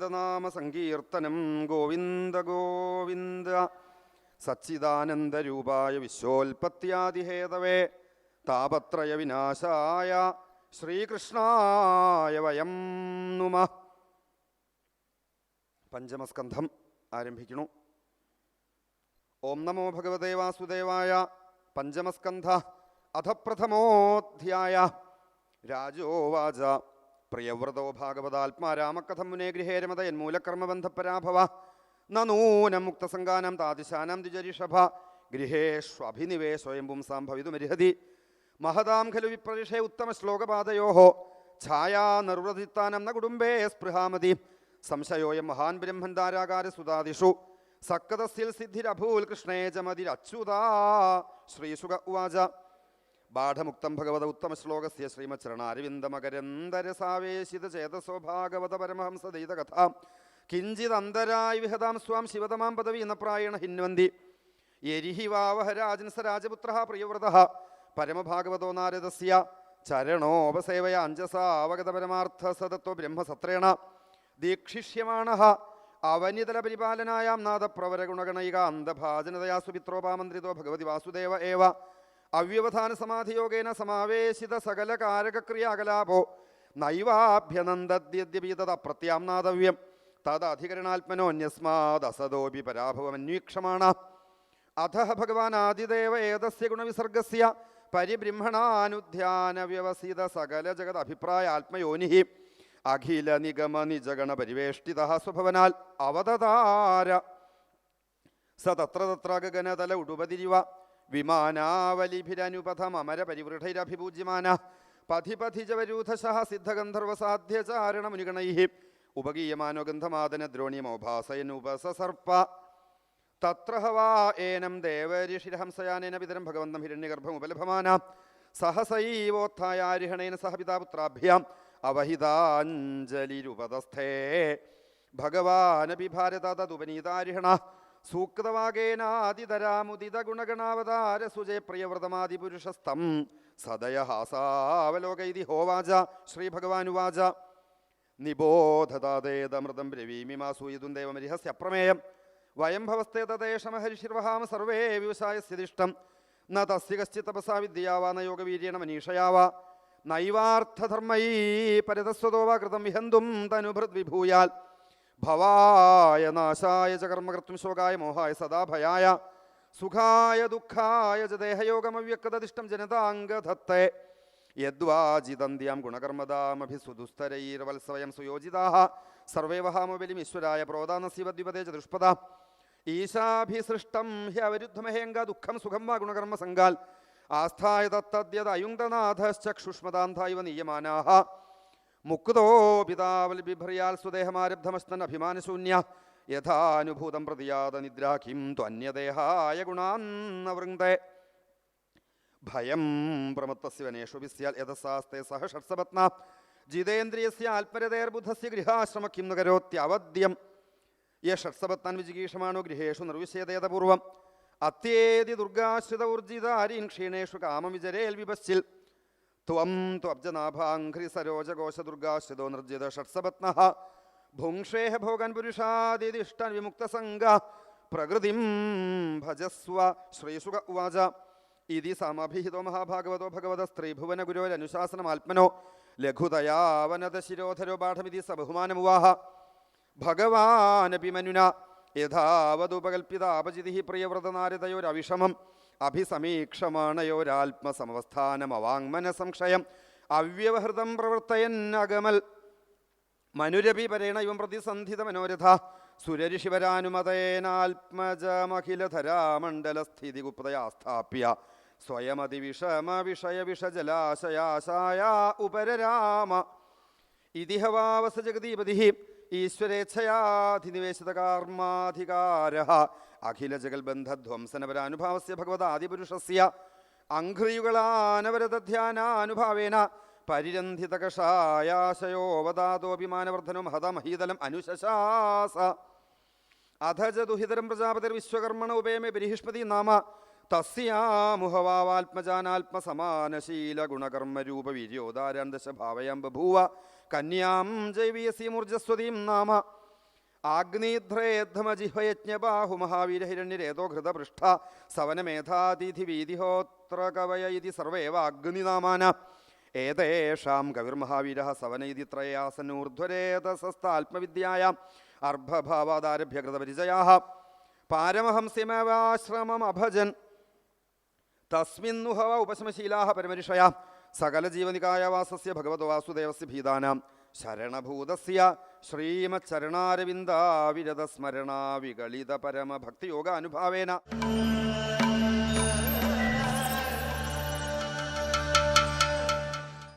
ഗോവിന്ദനാമ സങ്കീർത്തനം ഗോവിന്ദ ഗോവിന്ദ സച്ചിദാനന്ദരൂപായ വിശ്വോൽപത്യാദിഹേതവേ താപത്രയ വിനാശായ ശ്രീകൃഷ്ണായ വയം നുമ. പഞ്ചമസ്കന്ധം ആരംഭിക്കുന്നു. ഓം നമോ ഭഗവതേ വാസുദേവായ പഞ്ചമസ്കന്ധ അധ പ്രഥമോധ്യായ രാജോവാച. പ്രിയവ്രതോ ഭാഗവതാത്മാരാമകഥം മുനേ ഗൃഹേരമത എന്മൂലകർമ്മബന്ധപരാഭവ നൂനം മുക്തസംഗാനം താദിശാനം ദ്വിജരിഷഭ ഗൃഹേഷ്വഭിനിവേ സ്വയം പുംസാം മഹതാം ഖലു വിപ്രതിഷേ ഉത്തമശ്ലോകപാതയോ ഛായാ നിർവൃതിത്താനം ന കുടുംബേ സ്പൃഹാമതി. സംശയോയം മഹാൻ ബ്രഹ്മൻ താരാകാര സുതാദിഷു. സക്കതസ്യൽ സിദ്ധിരഭൂൽ കൃഷ്ണേ ചമതിരച്യുതാ ശ്രീസുഖ ഉവാച. ബാഠമുക്തം ഭഗവത ഉത്തമശ്ലോകസ്യ സാവേശിത ചേതസോ ഭാഗവത പരമഹംസ ദൈതകഥ കിഞ്ചിദന്തരായി വിഹതാം സ്വാം ശിവതമാം പദവി എന്ന പ്രായണ ഹിന്വന്തി. യരിഹി വാവഹ രാജൻസ രാജപുത്ര പ്രിയവ്രത. പരമഭാഗവതോ നാരദസ്യ. ചരണോപസേവയ അഞ്ചസാവഗത പരമാർത്ഥ സതത്വ ബ്രഹ്മസത്രേണ. ദീക്ഷിഷ്യമാണ അവനിതല പരിപാലനായാം നാദപ്രവര ഗുണഗണൈക അന്ധഭാജനതയാ സുപിത്രോപാമന്ത്രിതോ ഭഗവതി വാസുദേവ ഏവ. അവ്യവധാന സമാധിയോഗേന സമാവേശിത സകല കാരകക്രിയാകലാപോ നൈവാഭ്യനന്ദദ്യദ്യപി തത് അപ്രത്യാംനാദവ്യം തദധികരണാത്മനോന്യസ്മാദസദോപി പരാഭവമന്വീക്ഷമാണ. അധ ഭഗവാൻ ആദിദേവ ഏതസ്യ ഗുണവിസർഗസ്യ പരിബ്രഹ്മണാനുധ്യാന വ്യവസിത സകല ജഗത് അഭിപ്രായ ആത്മയോനിഹി അഖില നിഗമ നിജഗണ പരിവേഷ്ടിത സ്വഭവനാൽ അവതതാര. സ തത്ര തത്ര ഗഗനതല ഉടുപതിരിവ വിമാനാവലിഭിരനുപഥമര പരിവൃഢൈരഭിപൂജ്യമാന പഥി പഥിജവരൂഥശ സിദ്ധഗന്ധർവസാധ്യചാരണ മുനിഗണൈ ഉപഗീയമാനോ ഗന്ധമാദന ദ്രോണിയമോഭാസയനുപസസർപ്പ തത്ര ഹവാ ഏനം ദേവരിഷിരഹംസയാനേന പിതരം ഭഗവന്തം ഹിരണ്യഗർഭമുപലഭമാന. സഹസൈവോത്ഥായാരിഹണേന സഹ പിതാപുത്രാഭ്യാം. അവഹിതാഞ്ജലിരുപതസ്ഥേ. ഭഗവാനപി ഭാരതതുപനീതാരിഹണ സൂക്തവാഗേനാദിതരാമുദിത ഗുണഗണാവതാര സുജയപ്രിയവ്രതമാതിപുരുഷസ്തം സദയഹാസാവലോകൈതി ഹോവാച ശ്രീഭഗവാനുവാച. നിബോധതാതേതമൃതം രവീമിമാസൂയിതും ദേവമരിഹസ്യ അപ്രമേയം വയം ഭവസ്തേ തദേശമഹരിഷിർവഹാമ സർവേ വ്യവസായസ്യതിഷ്ടം ന തസ്യ കശ്ചിത് തപസാ വിദ്യയാവാ ന മനീഷയാവാ നൈവാർത്ഥധർമ്മൈ പരതസ്വതോ വാ കൃതം വിഹന്തും തനുഭൃത് വിഭൂയാൽ. ഭവായ നാശായ ച കർമ്മകർത്തും ശോകായ മോഹായ സദാ ഭയായ സുഖായ ദുഃഖായ ച ദേഹയോഗമവ്യക്തദിഷ്ടം ജനതാംഗധത്തെ. യദ്വാജിതന്ത്യാം ഗുണകർമ്മദാമഭിസുദുസ്തരൈർവത്സവയം സുയോജിതാഹ. സർവേ ഈശ്വരായ പ്രോദാനസീവദ്വിപദേ ച ദുഷ്പദ. ഈശാഭിസൃഷ്ടം ഹ്യവരുദ്ധമഹേങ്ക ദുഃഖം സുഖം വാ ഗുണകർമ്മസംഗാൽ ആസ്ഥായ തത്തദ്യത തത്തദ്യത് അയുങ്തനാഥശ്ചക്ഷുഷ്മദാന്ധായിവ നീയമാനാः മുക്തോ പിതാവൽ സ്വദേഹമാരബ്ധമസ്തൻ അഭിമാനശൂന്യ. യഥാനുഭൂതം പ്രതിയാത നിദ്രാഖിം ത്വന്യദേഹായ ഗുണാന്നവൃങ്ക്തേ ഭയം പ്രമത്തസ്യ വനേഷു വിസ്യാൽ യഥസാസ്തേ സഹ ഷട്സപത്ന ജിതേന്ദ്രിയസ്യ ആത്മരതേർബുദ്ധസ്യ ഗൃഹാശ്രമ നഗരോത്യവദ്യം. യ ഷട്സപത്താൻ വിജിഗീഷമാണോ ഗൃഹേഷു നിർവിശേദേതപൂർവം അത്യേതി ദുർഗാശ്രിത ഊർജിതാരീൻ ക്ഷീണേഷു കാമവിചരേൽ വിപശ്ചിൽ. ത്വം ത്വബ്ജനാഭാഘ്രി സരോജകോശദുർഗാശ്രിതോ നിർജിത ഷട്സപത്ന. ഭുങ്ഷേഹ ഭോഗൻ പുരുഷാദിഷ്ടൻ വിമുക്തസംഗ പ്രകൃതിം ഭജസ്വ. ശ്രീസുഖ ഉവാച. ഇതി സമഭിഹിതോ മഹാഭാഗവതോ ഭഗവത സ്ത്രീഭുവന ഗുരോരനുശാസനമാത്മനോ ലഘുതയാവനത ശിരോധരോ പാഠമിതി സബഹുമാനമുവാഹ ഭഗവാനപി മനുന യഥാവതുപകൽപ്പിതാപജിതി പ്രിയവ്രതനാരതയോരവിഷമം അഭിസമീക്ഷമാണയോരാത്മസമവസ്ഥാനമവാങ്മന സംശയം അവ്യവഹൃതം പ്രവർത്തയൻ അകമൽ. മനുരപി പരേണ ഇവം പ്രതിസന്ധിത മനോരഥ. സുരരിശിവരാനുമതേനാത്മജമഖിലധരാമണ്ഡലസ്ഥിതി ഗുപ്തയാസ്ഥാപ്യ സ്വയമതിവിഷമ വിഷയ വിഷജലാശയാശായ ഉപരരാമ. ഇതിഹവാവസ ജഗദീപതി. ഈശ്വരേച്ഛയാധിനിവേശിത കാർമാധികാര അഖില ജഗൽബന്ധധ്വംസനപരാനുഭാവസ്യ ഭഗവതാദിപുരുഷസ്യ. അഘ്രിയുകളാനവരതധ്യാനാനുഭാവേന പരിരന്ധിതകഷായാശയോവതാതോഭിമാനവർദ്ധനോ മഹതമഹീതലം അനുശശാസ. അധ ച ദുഹിതരം പ്രജാപതിർ വിശ്വകർമ്മണ ഉപേമേ ബരിഹിഷ്മതി നാമ. തസ്യാമുഹവാത്മജാനാത്മസമാനശീല ഗുണകർമ്മരൂപ വീര്യോദാരാൻ ദശ ഭാവയാം ബഭൂവ കന്യാം ജൈവീയസീമൂർജസ്വതീം നാമ. ആഗ്നീധ്രേദ്ധമജിഹ്വയജ്ഞബാഹു മഹാവീരഹിരണ്യരേതോ ഘൃതപൃഷ്ഠ സവനമേധാതിഥി വീതിഹോത്ര കവയ ഇതി സർവേവ അഗ്നിനാമാന ഏതേഷാം കവിർമഹാവീര സവന ഇതി ത്രയാസനൂർധ്വരേതസസ്താത്മവിദ്യായ അർഭഭാവാദാരഭ്യ കൃതപരിചയാ പാരമഹംസ്യമവാശ്രമമഭജൻ തസ്മിന്നുഹവ ഉപശമശീലാഹ പരമരിഷയ സകലജീവനികായവാസസ്യ ഭഗവത് വാസുദേവസ്യ ഭീതാനാം. ശരണഭൂതസ്യ ശ്രീമച്ചരണാരവിന്ദാവിരതസ്മരണാ വികളിത പരമഭക്തിയോഗ അനുഭാവേന